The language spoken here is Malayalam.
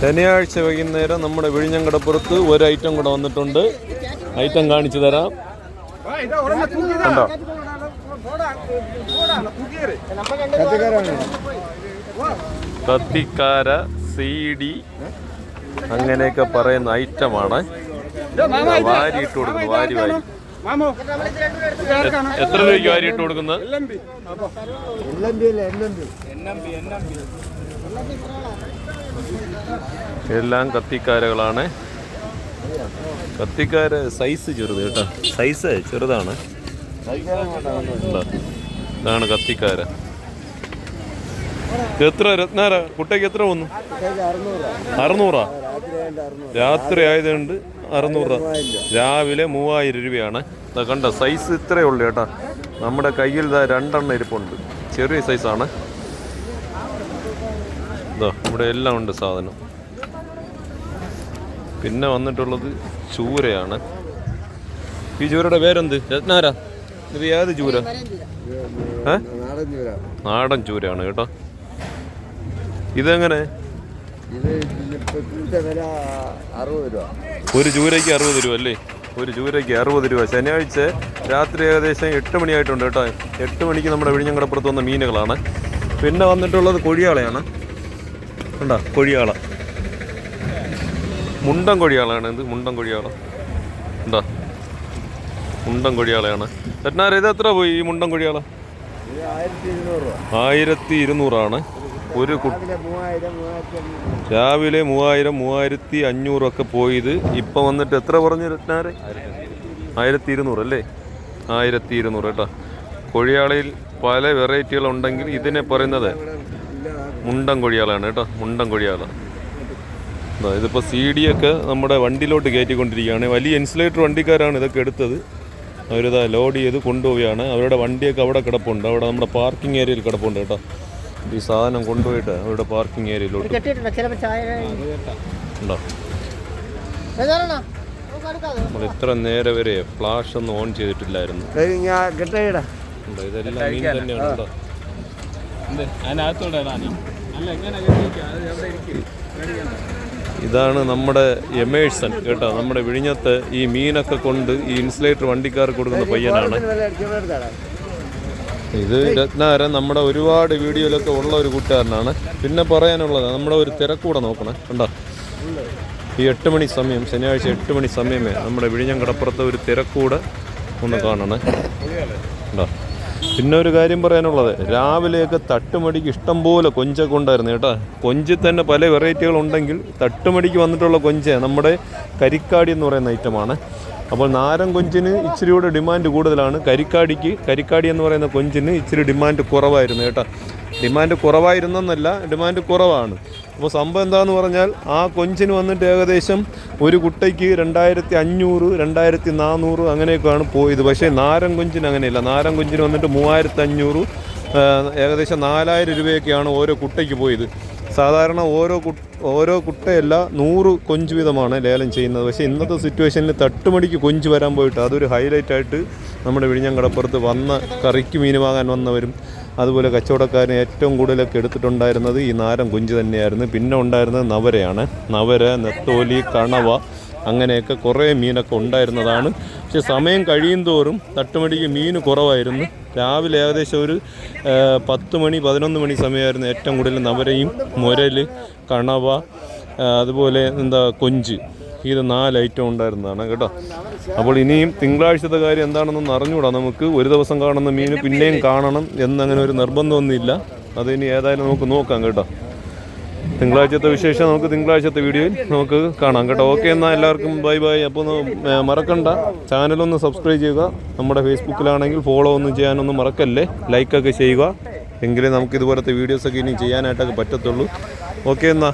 ശനിയാഴ്ച വൈകുന്നേരം നമ്മുടെ വിഴിഞ്ഞങ്കടപ്പുറത്ത് ഒരു ഐറ്റം കൂടെ വന്നിട്ടുണ്ട്. ഐറ്റം കാണിച്ചു തരാം. കണ്ടോ കത്തിക്കാര സി ഡി അങ്ങനെയൊക്കെ പറയുന്ന ഐറ്റമാണ്. വാരി ഇട്ട് കൊടുക്കുന്നു വാരി വാരി. എത്ര രൂപയ്ക്ക് വാരി ഇട്ട് കൊടുക്കുന്നത് എല്ലാം കത്തിക്കാരകളാണ്. കത്തിക്കാര സൈസ് ചെറുത് കേട്ടോ. സൈസ് ചെറുതാണ്? ഇതാണ് കത്തിക്കാര. എത്ര രത്നാര കുട്ടയ്ക്ക് എത്ര വന്നു? അറുന്നൂറാ? രാത്രി ആയതുകൊണ്ട് അറുന്നൂറ് രാവിലെ മൂവായിരം രൂപയാണ്. കണ്ട സൈസ് ഇത്രയേ ഉള്ളൂ കേട്ടോ. നമ്മുടെ കയ്യിൽ രണ്ടെണ്ണം ഇരിപ്പുണ്ട്. ചെറിയ സൈസാണ് ഇതാ ഇവിടെ എല്ലാം ഉണ്ട് സാധനം. പിന്നെ വന്നിട്ടുള്ളത് ചൂരയാണ്. ഈ ചൂരയുടെ പേരെന്ത്? രത്നാര? ഇത് ഏത് ചൂര? നാടൻ ചൂരയാണ് കേട്ടോ. ഇതെങ്ങനെ? ഒരു ചൂരയ്ക്ക് അറുപത് രൂപ അല്ലേ? ഒരു ചൂരയ്ക്ക് അറുപത് രൂപ. ശനിയാഴ്ച രാത്രി ഏകദേശം എട്ട് മണിയായിട്ടുണ്ട് കേട്ടോ. എട്ട് മണിക്ക് നമ്മുടെ വിഴിഞ്ഞങ്കടപ്പുറത്ത് വന്ന മീനുകളാണ്. പിന്നെ വന്നിട്ടുള്ളത് കൊഴിയാളയാണ്. കണ്ടോ? കൊഴിയാള. മുണ്ടം കൊഴിയാളാണ് ഇത്. മുണ്ടം കൊഴിയാള. ഉണ്ടോ മുണ്ടം കൊഴിയാളയാണ്. ചേട്ടനാരെ ഇത് എത്ര പോയി ഈ മുണ്ടം കൊഴിയാള? ആയിരത്തി ഇരുന്നൂറാണ്. ഒരു കുട്ടി രാവിലെ മൂവായിരം മൂവായിരത്തി അഞ്ഞൂറൊക്കെ പോയത്. ഇപ്പം വന്നിട്ട് എത്ര പറഞ്ഞു രത്നാരെ? ആയിരത്തി ഇരുന്നൂറ് അല്ലേ? ആയിരത്തി ഇരുന്നൂറ് കേട്ടോ. കൊഴിയാളയിൽ പല വെറൈറ്റികളുണ്ടെങ്കിൽ ഇതിനെ പറയുന്നത് മുണ്ടൻ കൊഴിയാളാണ് കേട്ടോ മുണ്ടൻ കൊഴിയാള ദാ ഇതിപ്പോൾ സി ഡി ഒക്കെ നമ്മുടെ വണ്ടിയിലോട്ട് കയറ്റിക്കൊണ്ടിരിക്കുകയാണ്. വലിയ ഇൻസുലേറ്റർ വണ്ടിക്കാരാണ് ഇതൊക്കെ എടുത്തത്. അവരിതാ ലോഡ് ചെയ്ത് കൊണ്ടുപോവുകയാണ്. അവരുടെ വണ്ടിയൊക്കെ അവിടെ കിടപ്പുണ്ട്. അവിടെ നമ്മുടെ പാർക്കിംഗ് ഏരിയയിൽ കിടപ്പുണ്ട് കേട്ടോ. ഈ സാധനം കൊണ്ടുപോയിട്ട് അവരുടെ പാർക്കിംഗ് ഏരിയയിലോട്ട് ഉണ്ടോ? നമ്മൾ ഇത്ര നേരെ വരെ ഫ്ലാഷ് ഒന്നും ഓൺ ചെയ്തിട്ടില്ലായിരുന്നു. ഇതെല്ലാം മീൻ തന്നെയാണ് കേട്ടോ. ഇതാണ് നമ്മുടെ എമേഴ്സൺ കേട്ടോ. നമ്മുടെ വിഴിഞ്ഞത്ത് ഈ മീനൊക്കെ കൊണ്ട് ഈ ഇൻസുലേറ്റർ വണ്ടിക്കാർ കൊടുക്കുന്ന പയ്യനാണ്. ഇത് രത്നാരൻ നമ്മുടെ ഒരുപാട് വീഡിയോയിലൊക്കെ ഉള്ള ഒരു കൂട്ടുകാരനാണ്. പിന്നെ പറയാനുള്ളത് നമ്മുടെ ഒരു തിരക്കൂടെ നോക്കണേ. കണ്ടോ? ഈ എട്ട് മണി സമയം ശനിയാഴ്ച എട്ട് മണി സമയമേ നമ്മുടെ വിഴിഞ്ഞം കടപ്പുറത്തെ ഒരു തിരക്കൂടെ ഒന്ന് കാണണേ. കണ്ടോ? പിന്നെ ഒരു കാര്യം പറയാനുള്ളത്. രാവിലെയൊക്കെ തട്ടുമടിക്ക് ഇഷ്ടം പോലെ കൊഞ്ചൊക്കെ ഉണ്ടായിരുന്നു കേട്ടോ. കൊഞ്ചിൽ തന്നെ പല വെറൈറ്റികൾ ഉണ്ടെങ്കിൽ തട്ടുമടിക്ക് വന്നിട്ടുള്ള കൊഞ്ച് നമ്മുടെ കരിക്കാടി എന്ന് പറയുന്ന ഐറ്റമാണ് അപ്പോൾ നാരൻ കൊഞ്ചിന് ഇച്ചിരി കൂടെ ഡിമാൻഡ് കൂടുതലാണ്. കരിക്കാടിക്ക് കരിക്കാടി എന്ന് പറയുന്ന കൊഞ്ചിന് ഇച്ചിരി ഡിമാൻഡ് കുറവായിരുന്നു കേട്ടോ. ഡിമാൻഡ് കുറവായിരുന്നെന്നല്ല ഡിമാൻഡ് കുറവാണ്. അപ്പോൾ സംഭവം എന്താണെന്ന് പറഞ്ഞാൽ ആ കൊഞ്ചിന് വന്നിട്ട് ഏകദേശം ഒരു കുട്ടയ്ക്ക് രണ്ടായിരത്തി അഞ്ഞൂറ് രണ്ടായിരത്തി നാനൂറ് അങ്ങനെയൊക്കെയാണ് പോയത്. പക്ഷേ നാരൻ കൊഞ്ചിന് അങ്ങനെയല്ല. നാരൻ കൊഞ്ചിന് വന്നിട്ട് മൂവായിരത്തി അഞ്ഞൂറ് ഏകദേശം നാലായിരം രൂപയൊക്കെയാണ് ഓരോ കുട്ടയ്ക്ക് പോയത്. സാധാരണ ഓരോ കുട്ട ഓരോ കുട്ടയല്ല നൂറ് കൊഞ്ച് വീതമാണ് ലേലം ചെയ്യുന്നത്. പക്ഷേ ഇന്നത്തെ സിറ്റുവേഷനിൽ തട്ടുമടിക്ക് കൊഞ്ച് വരാൻ പോയിട്ട് അതൊരു ഹൈലൈറ്റ് ആയിട്ട് നമ്മുടെ വിഴിഞ്ഞം കടപ്പുറത്ത് വന്ന കറിക്ക് മീൻ വാങ്ങാൻ വന്നവരും അതുപോലെ കച്ചവടക്കാരൻ ഏറ്റവും കൂടുതലൊക്കെ എടുത്തിട്ടുണ്ടായിരുന്നത് ഈ നാരം കുഞ്ച് തന്നെയായിരുന്നു. പിന്നെ ഉണ്ടായിരുന്നത് നവരയാണ്. നവര നെത്തോലി കണവ അങ്ങനെയൊക്കെ കുറേ മീനൊക്കെ ഉണ്ടായിരുന്നതാണ്. പക്ഷേ സമയം കഴിയും തോറും തട്ടുമടിക്ക് മീൻ കുറവായിരുന്നു. രാവിലെ ഏകദേശം ഒരു പത്ത് മണി പതിനൊന്ന് മണി സമയമായിരുന്നു ഏറ്റവും കൂടുതൽ നവരയും മുരൽ കണവ അതുപോലെ എന്താ കൊഞ്ച്. ഇത് നാല് ഐറ്റം ഉണ്ടായിരുന്നതാണ് കേട്ടോ. അപ്പോൾ ഇനിയും തിങ്കളാഴ്ചത്തെ കാര്യം എന്താണെന്നൊന്ന് അറിഞ്ഞുകൂടാ നമുക്ക്. ഒരു ദിവസം കാണുന്ന മീൻ പിന്നെയും കാണണം എന്നങ്ങനെ ഒരു നിർബന്ധമൊന്നുമില്ല. അതിനി ഏതായാലും നമുക്ക് നോക്കാം കേട്ടോ. തിങ്കളാഴ്ചത്തെ വിശേഷം നമുക്ക് തിങ്കളാഴ്ചത്തെ വീഡിയോയിൽ നമുക്ക് കാണാം കേട്ടോ. ഓക്കെ എന്നാൽ എല്ലാവർക്കും ബൈ ബൈ. അപ്പോൾ മറക്കണ്ട. ചാനലൊന്ന് സബ്സ്ക്രൈബ് ചെയ്യുക. നമ്മുടെ ഫേസ്ബുക്കിലാണെങ്കിൽ ഫോളോ ഒന്നും ചെയ്യാനൊന്നും മറക്കല്ലേ? ലൈക്കൊക്കെ ചെയ്യുക. എങ്കിലേ നമുക്ക് ഇതുപോലത്തെ വീഡിയോസൊക്കെ ഇനി ചെയ്യാനായിട്ടൊക്കെ പറ്റത്തുള്ളൂ. ഓക്കെ എന്നാൽ